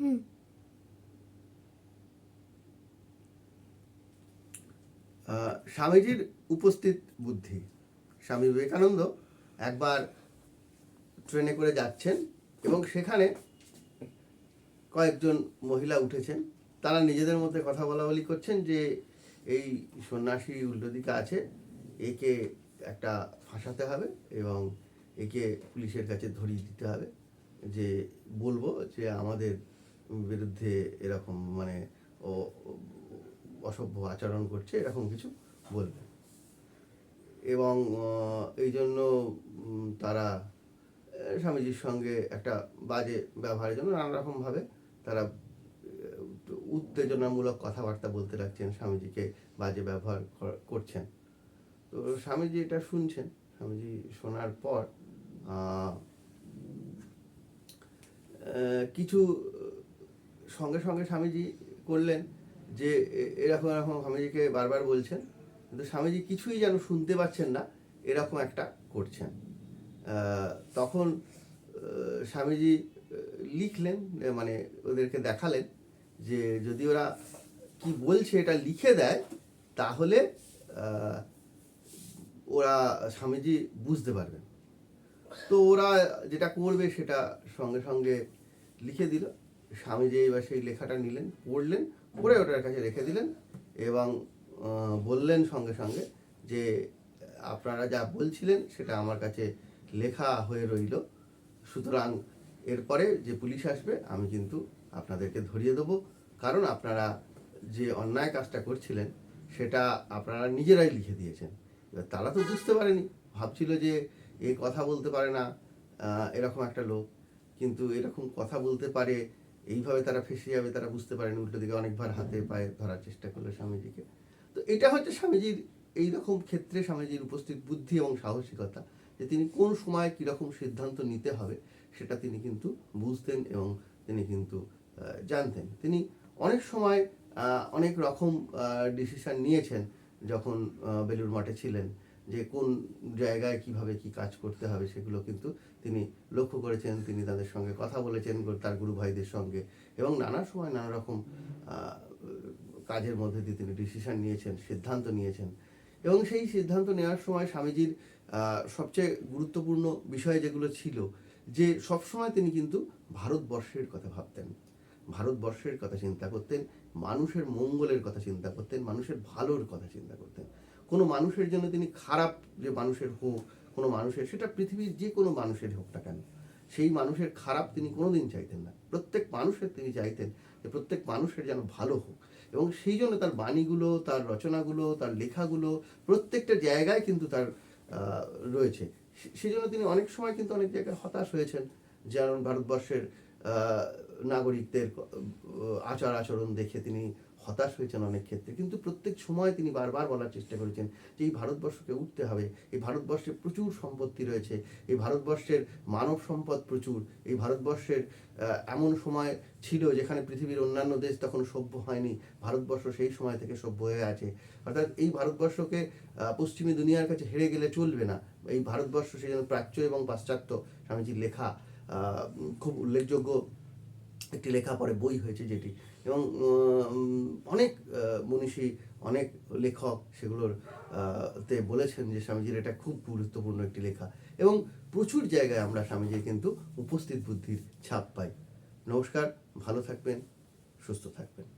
হুম। স্বামীজির উপস্থিত বুদ্ধি। স্বামী বিবেকানন্দ একবার ট্রেনে করে যাচ্ছেন এবং সেখানে কয়েকজন মহিলা উঠেছেন। তারা নিজেদের মধ্যে কথা বলা বলি করছেন যে, এই সন্ন্যাসী উল্টো দিকে আছে, একে একটা ফাঁসাতে হবে এবং একে পুলিশের কাছে ধরিয়ে দিতে হবে যে, বলব যে আমাদের বিরুদ্ধে এরকম মানে ও অসভ্য আচরণ করছে, এরকম কিছু বলবে। এবং এই জন্য তারা স্বামীজির সঙ্গে একটা বাজে ব্যবহারের জন্য নানা রকমভাবে তারা উত্তেজনামূলক কথাবার্তা বলতে লাগছেন, স্বামীজিকে বাজে ব্যবহার কর- করছেন। তো স্বামীজি এটা শুনছেন। স্বামীজি শোনার পর কিছু সঙ্গে সঙ্গে স্বামীজি করলেন যে এরকম এরকম স্বামীজিকে বারবার বলছেন, কিন্তু স্বামীজি কিছুই যেন শুনতে পাচ্ছেন না, এরকম একটা করছেন। তখন স্বামীজি লিখলেন মানে ওদেরকে দেখালেন যে, যদি ওরা কি বলছে, এটা লিখে দেয়, তাহলে ওরা স্বামীজি বুঝতে পারবেন। তো ওরা যেটা করবে, সেটা সঙ্গে সঙ্গে লিখে দিল। স্বামীজি এবার সেই লেখাটা নিলেন, পড়লেন, পড়ে ওটার কাছে রেখে দিলেন এবং বললেন সঙ্গে সঙ্গে যে, আপনারা যা বলছিলেন সেটা আমার কাছে লেখা হয়ে রইল। সুতরাং এরপরে যে পুলিশ আসবে, আমি কিন্তু আপনাদেরকে ধরিয়ে দেবো। কারণ আপনারা যে অন্যায় কাজটা করছিলেন, সেটা আপনারা নিজেরাই লিখে দিয়েছেন। এবার তারা তো বুঝতে পারেনি। ভাবছিল যে, এ কথা বলতে পারে না এরকম একটা লোক। কিন্তু এরকম কথা বলতে পারে এইভাবে তারা ফেসে যাবে, তারা বুঝতে পারেনি উল্টো দিকে অনেকবার হাতে পায়ে ধরার চেষ্টা করল স্বামীজিকে। তো এটা হচ্ছে স্বামীজির এই রকম ক্ষেত্রে স্বামীজির উপস্থিত বুদ্ধি এবং সাহসিকতা যে তিনি কোন সময় কীরকম সিদ্ধান্ত নিতে হবে সেটা তিনি কিন্তু বুঝতেন এবং তিনি কিন্তু জানতেন। তিনি অনেক সময় অনেক রকম ডিসিশন নিয়েছেন যখন বেলুর মাঠে ছিলেন। যে কোন জায়গায় কীভাবে কি কাজ করতে হবে সেগুলো কিন্তু তিনি লক্ষ্য করেছেন, তিনি তাদের সঙ্গে কথা বলেছেন তার গুরু ভাইদের সঙ্গে এবং নানা সময় নানা রকম কাজের মধ্যে দিয়ে তিনি ডিসিশন নিয়েছেন, সিদ্ধান্ত নিয়েছেন। এবং সেই সিদ্ধান্ত নেওয়ার সময় স্বামীজির সবচেয়ে গুরুত্বপূর্ণ বিষয় যেগুলো ছিল যে সবসময় তিনি কিন্তু ভারতবর্ষের কথা ভাবতেন। ভারতবর্ষের কথা চিন্তা করতেন, মানুষের মঙ্গলের কথা চিন্তা করতেন, মানুষের ভালোর কথা চিন্তা করতেন। কোনো মানুষের জন্য তিনি খারাপ যে মানুষের হোক, কোনো মানুষের, সেটা পৃথিবীর যে কোনো মানুষের হোক না কেন, সেই মানুষের খারাপ তিনি কোনোদিন চাইতেন না। প্রত্যেক মানুষের তিনি চাইতেন যে প্রত্যেক মানুষের যেন ভালো হোক। এবং সেই জন্য তার বাণীগুলো, তার রচনাগুলো, তার লেখাগুলো প্রত্যেকটা জায়গায় কিন্তু তার রয়েছে। সেই জন্য তিনি অনেক সময় কিন্তু অনেক জায়গায় হতাশ হয়েছেন। যেমন ভারতবর্ষের নাগরিকদের আচার আচরণ দেখে তিনি হতাশ হয়েছেন অনেক ক্ষেত্রে। কিন্তু প্রত্যেক সময় তিনি বারবার বলার চেষ্টা করেছেন যে এই ভারতবর্ষকে উঠতে হবে। এই ভারতবর্ষে প্রচুর সম্পত্তি রয়েছে। এই ভারতবর্ষের মানব সম্পদ প্রচুর। এই ভারতবর্ষের এমন সময় ছিল যেখানে পৃথিবীর অন্যান্য দেশ তখন সভ্য হয়নি। ভারতবর্ষ সেই সময় থেকে সভ্য হয়ে আছে। অর্থাৎ এই ভারতবর্ষকে পশ্চিমী দুনিয়ার কাছে হেরে গেলে চলবে না। এই ভারতবর্ষ সেই জন্য প্রাচ্য এবং পাশ্চাত্য স্বামীজির লেখা খুব উল্লেখযোগ্য একটি লেখা পরে বই হয়েছে যেটি। এবং অনেক মনীষী, অনেক লেখক সেগুলোর তে বলেছেন যে স্বামীজির এটা খুব গুরুত্বপূর্ণ একটি লেখা। এবং প্রচুর জায়গায় আমরা স্বামীজির কিন্তু উপস্থিত বুদ্ধির ছাপ পাই। নমস্কার, ভালো থাকবেন, সুস্থ থাকবেন।